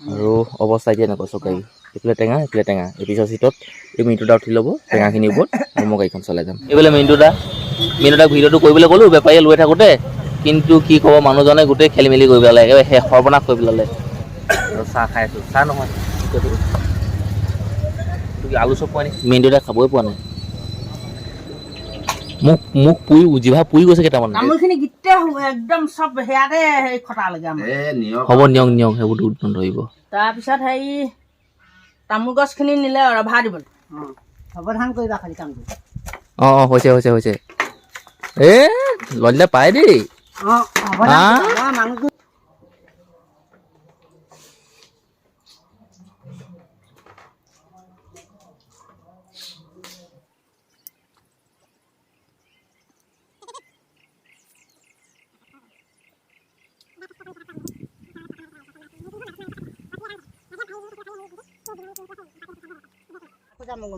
আৰু অৱস্থা এতিয়া এনেকুৱা চৰকাৰী এইফালে টেঙা এইফালে টেঙা। এই পিছৰ চিটত এই মিনিটু দা উঠি ল'ব টেঙাখিনিৰ ওপৰত মই গাড়ীখন চলাই যাম। এইফালে মিনিটু দা মিনিটু দাক ভিডিঅ'টো কৰিবলৈ ক'লোঁ বেপাৰীয়ে লৈ থাকোঁতে কিন্তু কি ক'ব মানুহজনে গোটেই খেলি মেলি কৰি পেলালে একেবাৰে শেষ সৰ্বনাশ কৰি পেলালে। চাহ খাই আছোঁ। চাহ নহয় আলু চপ পোৱা নেকি? মিনিটু দাই খাবই পোৱা নাই। মোক মোক পুৰি জিভা পুৰি গৈছে কেইটামান। তামোলখিনি গোটেই একদম চব সেয়াতে হেৰি খটালেগে আমাৰ। এ নিয়ক। হ'ব নিয়ক নিয়ক সেইবোৰ দুধ নধৰিব তাৰপিছত হেৰি তামোল গছখিনি নিলে ৰভা দিবলৈ সাৱধান কৰিবা খালি কামটো। অঁ অঁ হৈছে হৈছে হৈছে। এ ললিতে পাই দেই। অঁ। মানুহটো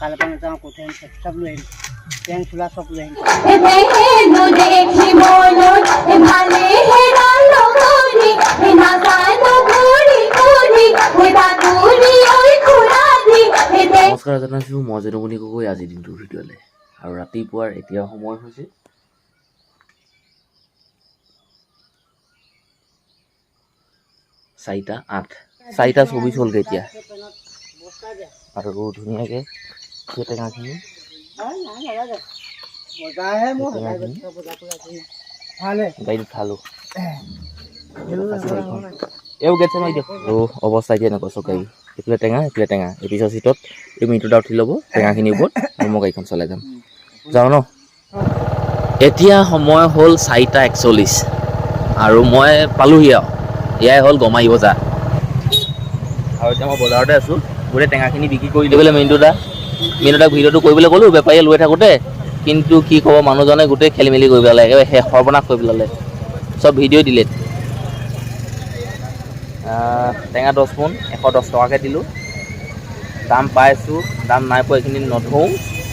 কালো পানা কোথায় সব লোহিন প্যান্ট চুলা সব লোহিন নমস্কাৰ জনাইছোঁ মই জনমণি গগৈ আজিৰ দিনটোৰ ভিডিঅ'লৈ। আৰু ৰাতিপুৱাৰ এতিয়া সময় হৈছে চাৰিটা আঠ। চাৰিটা ছবি হলগৈ এতিয়া। আৰু ধুনীয়াকৈ ভালে। এইবোৰ গেট দিয়ক। আৰু অৱস্থা এতিয়া এনেকুৱা চৰকাৰী এইফালে টেঙা এইফালে টেঙা। এই পিছৰ চিটত এই মিনিটু দা উঠি ল'ব টেঙাখিনিৰ ওপৰত আৰু মই গাড়ীখন চলাই যাম। যাওঁ ন? এতিয়া সময় হ'ল চাৰিটা একচল্লিছ। আৰু মই পালোহি আৰু এয়াই হ'ল গমাৰি বজাৰ। আৰু এতিয়া মই বজাৰতে আছোঁ। গোটেই টেঙাখিনি বিক্ৰী কৰি দিবলৈ মিনিটু দা মিনিটু দাক ভিডিঅ'টো কৰিবলৈ ক'লোঁ বেপাৰীয়ে লৈ থাকোঁতে কিন্তু কি ক'ব মানুহজনে গোটেই খেলি মেলি কৰি পেলালে একেবাৰে শেষ সৰ্বনাশ কৰি পেলালে। চব ভিডিঅ' ডিলেট টেঙা দহ মোন এশ দহ টকাকৈ দিলোঁ। দাম পাইছোঁ দাম নাই পোৱা এইখিনি নধৰোঁ।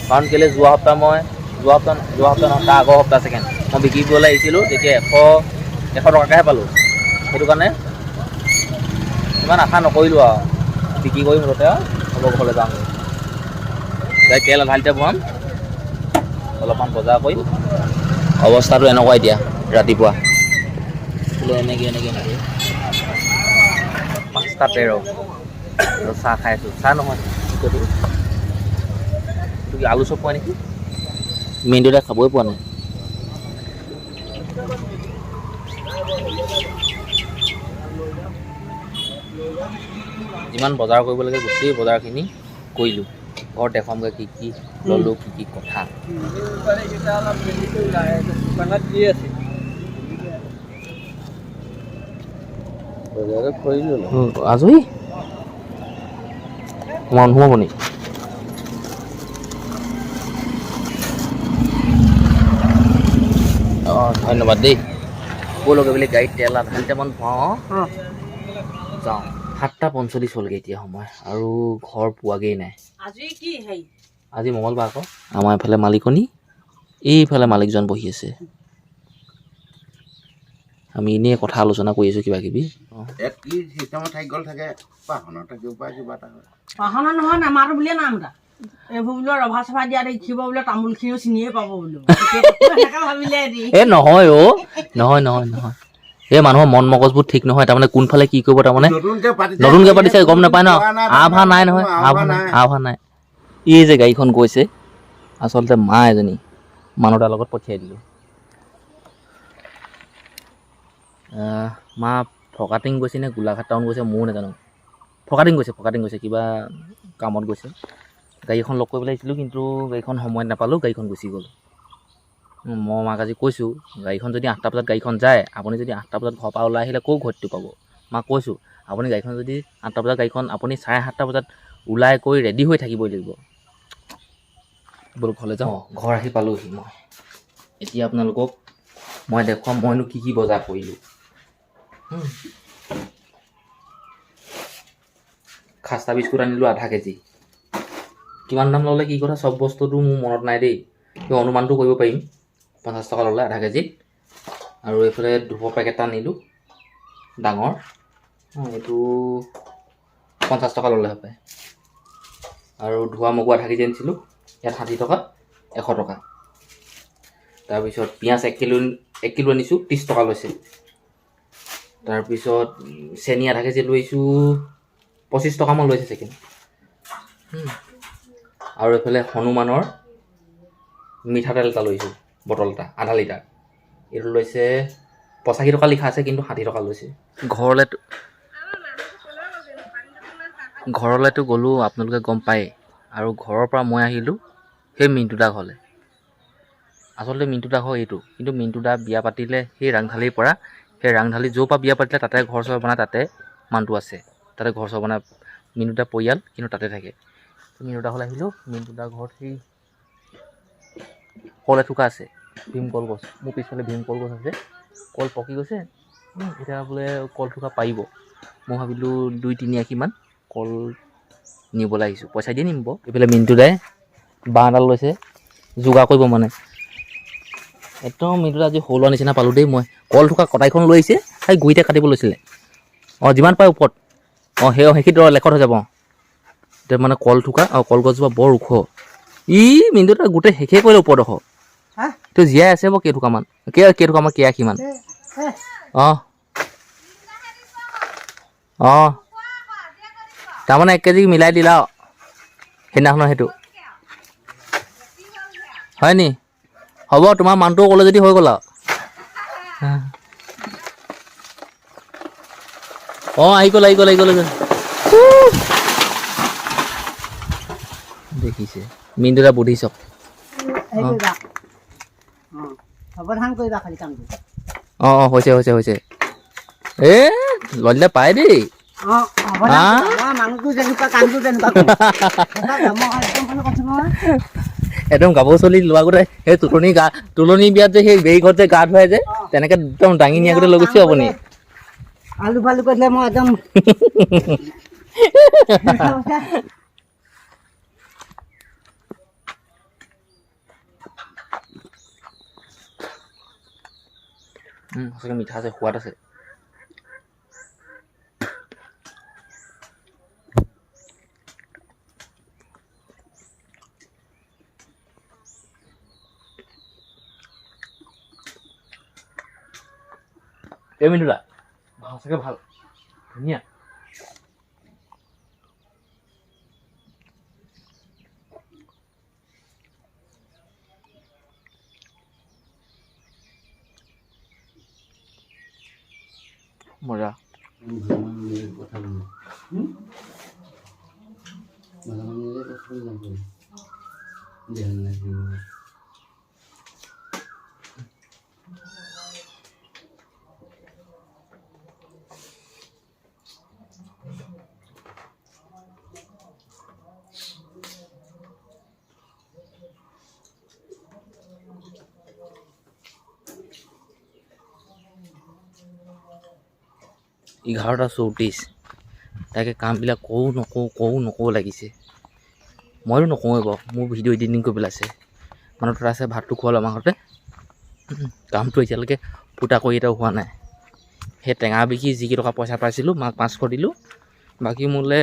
কাৰণ কেলৈ যোৱা সপ্তাহ মই যোৱা সপ্তাহ যোৱা সপ্তাহ নহয় তাৰ আগৰ সপ্তাহ ছেকেণ্ড মই বিক্ৰী কৰিবলৈ আহিছিলোঁ তেতিয়া এশ এশ টকাকৈহে পালোঁ। সেইটো কাৰণে ইমান আশা নকৰিলোঁ আৰু। বিক্ৰী কৰি মুঠতে আৰু হ'ব ঘৰলৈ যাওঁ যাই তেল আধা লিটাৰ ভৰাম অলপমান বজাৰ কৰিম। অৱস্থাটো এনেকুৱা এতিয়া ৰাতিপুৱা। এনেকৈ এনেকৈ এনেকৈ পাঁচটা তেৰ। চাহ খাই আছোঁ। চাহ নহয় আলু চপ পোৱা নেকি? দাই খাবই পোৱা নাই। যিমান বজাৰ কৰিব লাগে গোটেই বজাৰখিনি কৰিলোঁ। ঘৰত দেখুৱামগৈ কি কি ল'লোঁ কি কি কথা। আজৰি? মানুহ হ'ব নি? অঁ ধন্যবাদ দেই। ক'লৈকে বুলি গাড়ীত তেল আধা লিটাৰমান ভৰাওঁ অঁ। যাওঁ। সাতটা পঞ্চল্লিছ হ'লগৈ এতিয়া সময় আৰু ঘৰ পোৱাগেই নাই। আজি কি হেৰি? আজি মঙলবাৰ আকৌ। আমাৰ এইফালে মালিকনী এইফালে মালিকজন বহি আছে। আমি এনেই কথা আলোচনা কৰি আছোঁ কিবা কিবি পাহনা নহয় নামাৰো বুলিয়ে নাম এটা। এইবোৰ বোলে ৰভা চভা দিয়া দেখিব বোলে তামোলখিনিও চিনিয়ে পাব বোলো। এ নহয় অ' নহয় নহয় নহয়। এই মানুহৰ মন মগজবোৰ ঠিক নহয় তাৰমানে কোনফালে কি কৰিব তাৰমানে নতুনকে পাতিছে গম নাপায় ন? আভা নাই নহয় আভা নাই আভা নাই। এই যে গাড়ীখন গৈছে আচলতে মা এজনী মানুহ এটাৰ লগত পঠিয়াই দিলোঁ। মা ফকাটিং গৈছে নে গোলাঘাট টাউন গৈছে ময়ো নাজানো। ফকাটিং গৈছে ফকাটিং গৈছে কিবা কামত গৈছে। গাড়ী এখন লগ কৰিবলৈ আহিছিলোঁ কিন্তু গাড়ীখন সময়ত নাপালোঁ গাড়ীখন গুচি গ'ল। মই মাক আজি কৈছোঁ গাড়ীখন যদি আঠটা বজাত গাড়ীখন যায় আপুনি যদি আঠটা বজাত ঘৰৰ পৰা ওলাই আহিলে ক'ৰ ঘৰটো পাব? মাক কৈছোঁ আপুনি গাড়ীখন যদি আঠটা বজাত গাড়ীখন আপুনি চাৰে সাতটা বজাত ওলাই কৰি ৰেডি হৈ থাকিবই লাগিব। ব'ল ঘৰলৈ যাওঁ। ঘৰ আহি পালোহি মই। এতিয়া আপোনালোকক মই দেখুৱাম মইনো কি কি বজাৰ কৰিলোঁ। খাস্তা বিস্কুট আনিলোঁ আধা কেজি। কিমান দাম ল'লে কি কথা চব বস্তুটো মোৰ মনত নাই দেই। সেই অনুমানটো কৰিব পাৰিম। পঞ্চাছ টকা ল'লে আধা কেজিত আৰু এইফালে ধূপৰ পেকেট এটা আনিলোঁ ডাঙৰ। এইটো পঞ্চাছ টকা ল'লে হপায়। আৰু ধোৱা মগু আধা কেজি আনিছিলোঁ ইয়াত ষাঠি টকা এশ টকা। তাৰপিছত পিঁয়াজ এক কিলো এক কিলো আনিছোঁ ত্ৰিছ টকা লৈছে। তাৰপিছত চেনি আধা কেজি লৈ আহিছোঁ পঁচিছ টকামান লৈছে চেকেণ্ড আৰু এইফালে হনুমানৰ মিঠাতেল এটা লৈছোঁ। বটল এটা আধা লিটাৰ। এইটো লৈছে, পঁচাশী টকা লিখা আছে, কিন্তু ষাঠি টকা লৈছে। ঘৰলৈ ঘৰলৈতো গ'লোঁ, আপোনালোকে গম পায়। আৰু ঘৰৰ পৰা মই আহিলোঁ, সেই মিণ্টু দা ঘৰলৈ। আচলতে মিণ্টু দা ঘৰ এইটো, কিন্তু মিণ্টু দা বিয়া পাতিলে সেই ৰাংঢালিৰ পৰা, সেই ৰাংঢালি য'ৰ পৰা বিয়া পাতিলে, তাতে ঘৰ চৰ বনাই, তাতে মানুহটো আছে। তাতে ঘৰ চৰ বনাই, মিণ্টু দা পৰিয়াল, কিন্তু তাতে থাকে। মিণ্টু দা ঘৰলৈ আহিলোঁ, মিণ্টু দা ঘৰত সেই কল এথোকা আছে। ভীমকল গছ মোৰ পিছফালে ভীমকল গছ আছে। কল পকি গৈছে। এতিয়া বোলে কল থোকা পাৰিব। মই ভাবিলোঁ দুই তিনি আশীমান কল নিবলৈ আহিছোঁ। পইচা দিয়ে নিব এইফালে মিণ্টু দাই বাঁহ এডাল লৈছে। যোগাৰ কৰিব মানে। একদম মিণ্টু আজি সৰু লোৱা নিচিনা পালোঁ দেই মই। কল থকা কটাইখন লৈ আহিছে। সেই গুৰিতে কাটিব লৈছিলে। অঁ যিমান পাৰে ওপৰত। অঁ সেই সেইখিনিত লেখত হৈ যাব। অঁ এতিয়া মানে কল থোকা আৰু কলগছজোপা বৰ ওখ। ই মিণ্টু দা গোটেই শেষেই কৰিলে হা তো জীয়াই আছে বাৰু কেইটুকামান কেই কেইটুকামান এ, অঁ। অঁ। তাৰমানে এক কেজি মিলাই দিলা সেইদিনাখনৰ সেইটো। হয় নি? হ'ব তোমাৰ মানুহটো ক'লে যদি হৈ গ'ল আৰু অঁ আহি গ'ল আহি গ'ল আহি গ'ল দেখিছে। মিনটো এটা বুদ্ধি চাওক হেৰি কৰিবা খালি কামটো। অঁ অঁ হৈছে হৈছে হৈছে। এ ললিতা পায় দেই। একদম গাভৰু চলি লোৱা গোটেই সেই তুলনি গা তুলনি বিয়াত যে সেই বেৰি ঘৰত যে গা ধুৱাই যে তেনেকে একদম দাঙি নিয়া গোটেই লৈ গৈছে আপুনি। আলু ফালু কৰিলে মই একদম うんそれ満たせ終わらせ এই মিনুদা ভাষাকে ভালো ধুনীয়া এঘাৰটা চৌত্ৰিছ। তাকে কামবিলাক কৰোঁ নকৰোঁ কৰোঁ নকৰোঁ লাগিছে। মইতো নকৰোঁৱে বাৰু মোৰ ভিডিঅ' এডিটিং কৰিবলৈ আছে মানুহ তাত আছে ভাতটো খোৱালোঁ আমাৰ ঘৰতে। কামটো এতিয়ালৈকে ফুটা কৰি এটাও হোৱা নাই। সেই টেঙা বিকি যিকেইটকা পইচা পাইছিলোঁ মাক পাঁচশ দিলোঁ। বাকী মোলৈ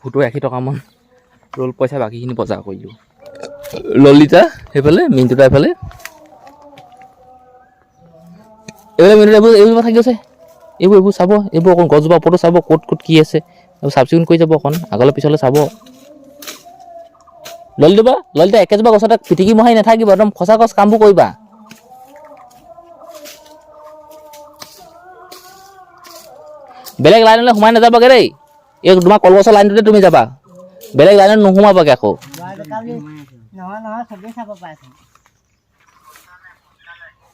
সত্তৰ আশী টকামান ৰ'ল পইচা বাকীখিনি বজাৰ কৰিলোঁ ললিতা? সেইফালে মিণ্টুতা এইফালে এইবিলাক মিনিট এইবোৰ এইবোৰ থাকি আছে এইবোৰ এইবোৰ চাব, এইবোৰ অকণ গছজোপা ওপৰতো চাব, ক'ত ক'ত কি আছে। এইবোৰ চাফ চিকুণ কৰি যাব অকণ, আগলৈ পিছলৈ চাব। ললিতা ললিতা, একেজোপা গছতে পিটিকি মহাই নাথাকিব, একদম সঁচা গছ কামবোৰ কৰিবা। বেলেগ লাইনলৈ সোমাই নাযাবাগে দেই। এই তোমাৰ কলগছৰ লাইনটোতে তুমি যাবা। বেলেগ লাইনত নোসোমাবাগে আকৌ। নহয় নহয়, চবেই চাব পাৰেচোন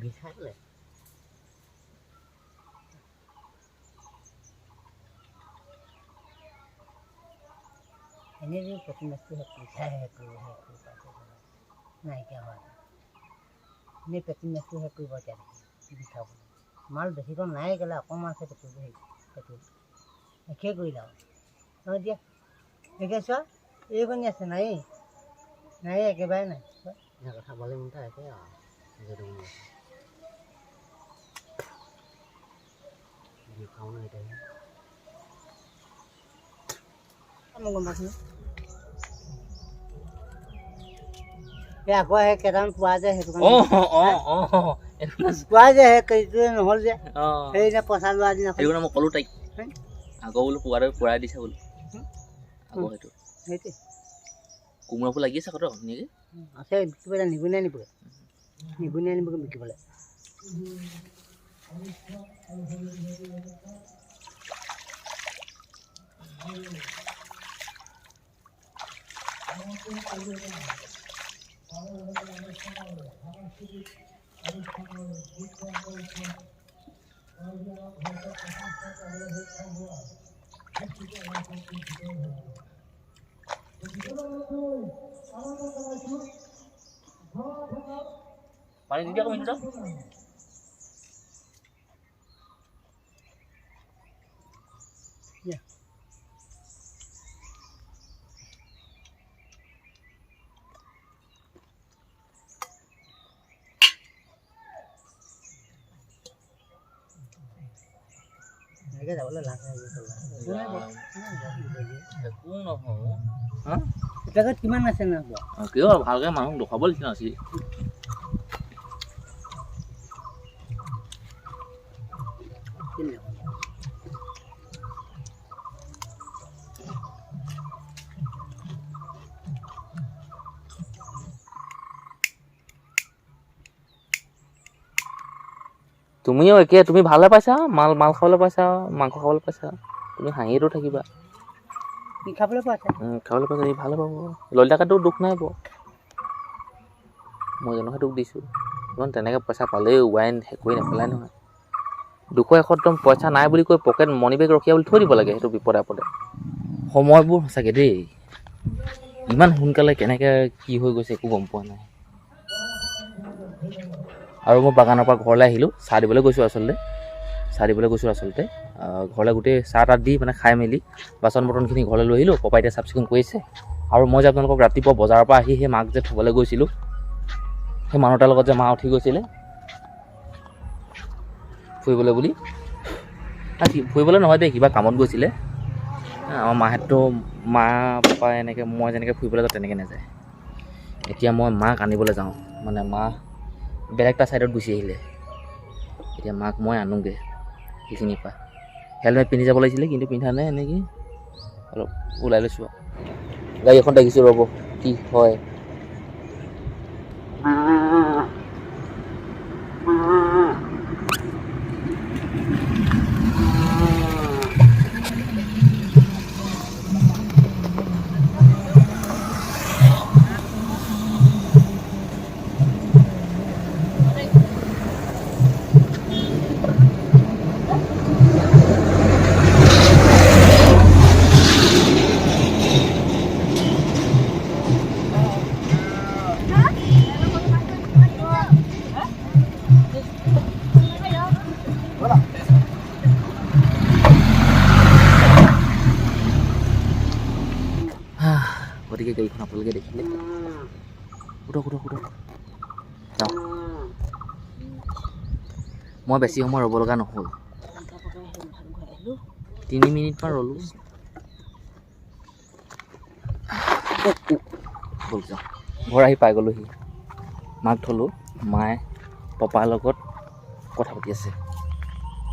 বিষাইলে এনেই যে প্ৰতি বস্তু পইচাই শেষ কৰিব শেষ কৰিব নাইকিয়া হোৱা এনেই পেটি মাছটো শেষ কৰিব এতিয়া মাল বেছিকৈ নাই গ'লে অকণমান আছে পেটু হেৰি পেটু শেষে কৰিলে আৰু দিয়া চোৱা এইকণি আছে নাই নাই একেবাৰে নাই একে আৰু সেইটো কাৰণে মই ক'লোঁ তাইক। আগৰ বোলো পোৱাটো পূৰাই দিছে বোলো সেইটো সেইটোৱে কোমোৰাবোৰ লাগি আছে আকৌ ধুনীয়াকৈ আছে বিকিবলৈ নিগুণে আনিবগৈ নিগুণে আনিবগৈ বিকিবলৈ 많이 느껴가면 힘들어? কিমান আছে ন কিয় ভালকৈ মানুহ দেখুৱাব লাগিছিল নাছিল তুমিও একে তুমি ভালে পাইছা মাল মাল খাবলৈ পাইছা মাংস খাবলৈ পাইছা তুমি হাঁহিয়েতো থাকিবা। খাবলৈ পাইছা সি ভালে পাব। ললিতাকাতো দুখ নাই পোৱা। মই জানোহে দুখ দিছোঁ। ইমান তেনেকৈ পইচা ৱাইন শেষ কৰি নেপেলাই নহয়। দুশ এশ একদম পইচা নাই বুলি কৈ পকেট মনি বেগ ৰখীয়া বুলি থৈ দিব লাগে সেইটো বিপদে আপদে। সময়বোৰ সঁচাকৈ দেই। ইমান সোনকালে কেনেকৈ কি হৈ গৈছে একো গম পোৱা নাই। আৰু মই বাগানৰ পৰা ঘৰলৈ আহিলোঁ চাহ দিবলৈ গৈছোঁ আচলতে। চাহ দিবলৈ গৈছোঁ আচলতে। ঘৰলৈ গোটেই চাহ তাহ দি মানে খাই মেলি বাচন বৰ্তনখিনি ঘৰলৈ লৈ আহিলোঁ পপাই এতিয়া চাফ চিকুণ কৰিছে আৰু মই যে আপোনালোকক ৰাতিপুৱা বজাৰৰ পৰা আহি সেই মাক যে থ'বলৈ গৈছিলোঁ সেই মানুহ এটাৰ লগত যে মা উঠি গৈছিলে ফুৰিবলৈ বুলি। ফুৰিবলৈ নহয় দেই কিবা কামত গৈছিলে। আমাৰ মাহঁতো মা পাপা এনেকৈ মই যেনেকৈ ফুৰিবলৈ যাওঁ তেনেকৈ নাযায়। এতিয়া মই মাক আনিবলৈ যাওঁ মানে মা বেলেগ এটা ছাইডত গুচি আহিলে। এতিয়া মাক মই আনোগৈ সেইখিনিৰ পৰা হেলমেট পিন্ধি যাব লাগিছিলে কিন্তু পিন্ধা নাই এনেকৈ অলপ ওলাই লৈছোঁ গাড়ী এখন দেখিছোঁ ৰ'ব কি হয়। মই বেছি সময় ৰ'ব লগা নহ'ল। তিনি মিনিটমান ৰ'লোঁ। ঘৰ আহি পাই গ'লোহি। মাক থ'লোঁ। মায়ে পাপাৰ লগত কথা পাতি আছে।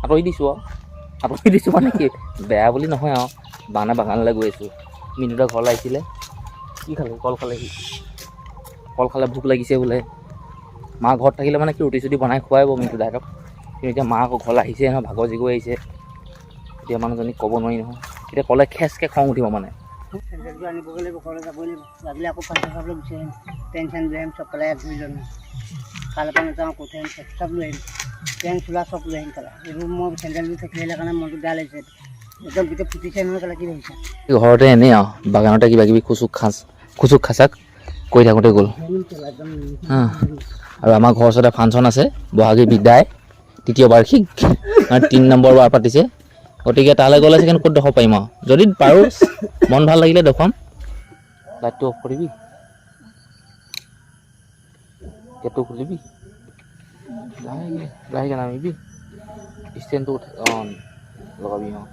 আঁতৰি দিছোঁ আৰু আঁতৰি দিছোঁ মানে কি? বেয়া বুলি নহয় আৰু বানে বাগানলৈ গৈ আছোঁ। মিনুদা ঘৰলৈ আহিছিলে। কি খালে? কল খালেহি। কল খালে ভোক লাগিছে বোলে। মা ঘৰত থাকিলে মানে কি ৰুটি চুটি বনাই খুৱাই মিনুদা দাহঁতক কিন্তু এতিয়া মা আকৌ ঘৰলৈ আহিছে নহয় ভাগৰ জিগৰ আহিছে। এতিয়া মানুহজনীক ক'ব নোৱাৰি নহয়। এতিয়া ক'লে খেচকৈ খং উঠিব মানে। আনিবগৈ লাগিব ঘৰলৈ যাবই লাগিব। লাগিলে আকৌ পাঁচশো খাবলৈ গুচি আহিম। চেণ্ট লৈ আহিম চব পেলাই এক দুইজন। কালে পৰা নাযাওঁ কোঠে আহিম চব লৈ আহিম। পেণ্ট চোলা চব লৈ আহিম পেলাই এইবোৰ মই চেণ্ডেলযোৰ থাকি আহিলে কাৰণে মনটো বেয়া লাগিছে। একদম গোটেই ফুটিছে নহয় পেলাই কি ভাবিছা? ঘৰতে এনেই আৰু বাগানতে কিবা কিবি খুচুক খাচ খুচুক খাচাক কৰি থাকোঁতে গ'ল। আৰু আমাৰ ঘৰৰ ওচৰতে ফাংচন আছে বহাগী বিদায় তৃতীয় বাৰ্ষিক তিনি নম্বৰ বাৰ পাতিছে। গতিকে তালৈ গ'লে চাগে ক'ত দেখাব পাৰিম আৰু? যদি পাৰোঁ মন ভাল লাগিলে দেখুৱাম। লাইটটো অফ কৰিবি। গেটটো খুলিবি। লাহেকৈ লাহেকৈ নামিবি। ষ্টেণ্ডটো অঁ লগাবি অঁ।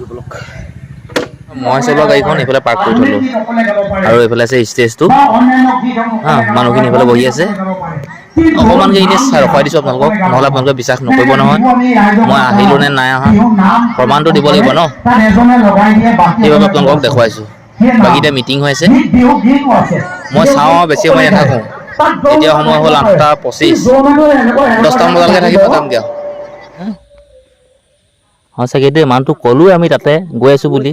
ব'লক মই চলোৱা গাড়ীখন, এইফালে পাৰ্ক কৰি থ'লোঁ। আৰু এইফালে আছে ষ্টেজটো হা, মানুহখিনি এইফালে বহি আছে। অকণমানকৈ এনেই ৰখাই দিছোঁ আপোনালোকক, নহ'লে আপোনালোকে বিশ্বাস নকৰিব নহয়। মই আহিলোঁ নে নাই অহা, প্ৰমাণটো দিব লাগিব ন? সেইবাবে আপোনালোকক দেখুৱাইছোঁ। বাকী এতিয়া মিটিং হৈ আছে। মই চাওঁ আৰু বেছি সময় নাথাকোঁ। এতিয়া সময় হ'ল আঠটা পঁচিছ। দহটামান বজালৈকে থাকিব যামগৈ আৰু। হ্যাঁ সঁচাকৈ দেই মানুহটো ক'লোঁ আমি তাতে গৈ আছোঁ বুলি।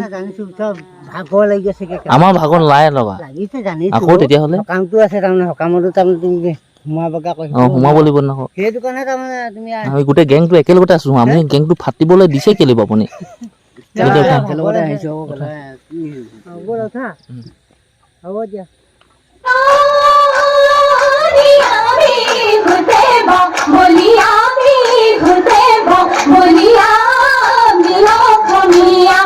আমাৰ ভাগৰ লাই লগা আকৌ তেতিয়াহ'লে। কামটো আছে তাৰমানে সকামতো তাৰমানে সোমাব লাগিব নহয়। আমি গোটেই গেংটো একেলগতে আছোঁ আমি গেংটো ফাটিবলৈ দিছে কেলৈ আপুনি? হ'ব দিয়া। মিলো কমিয়া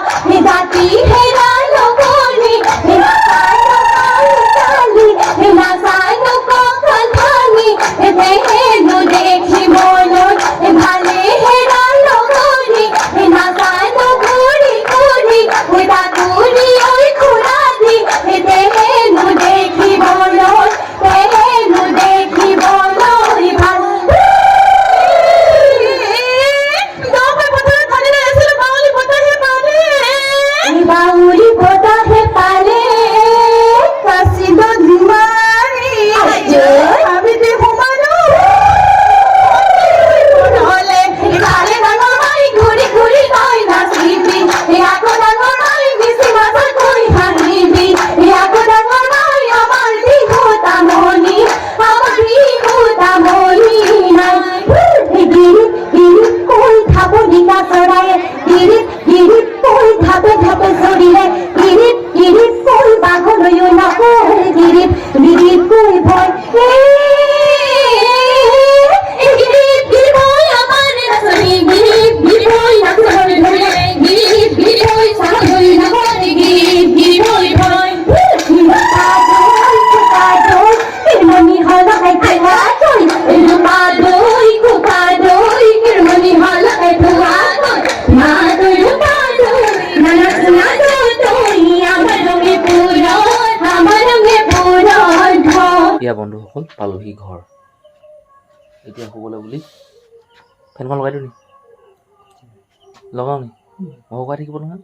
এতিয়া বন্ধুসকল পালোহি ঘৰ। এতিয়া শুবলৈ বুলি ফেনখন লগাই দিওঁ নি? লগাওঁ নি? মই শুকাই থাকিব নহয়।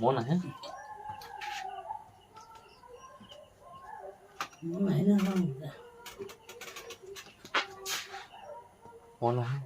মন আহে। মন আহে।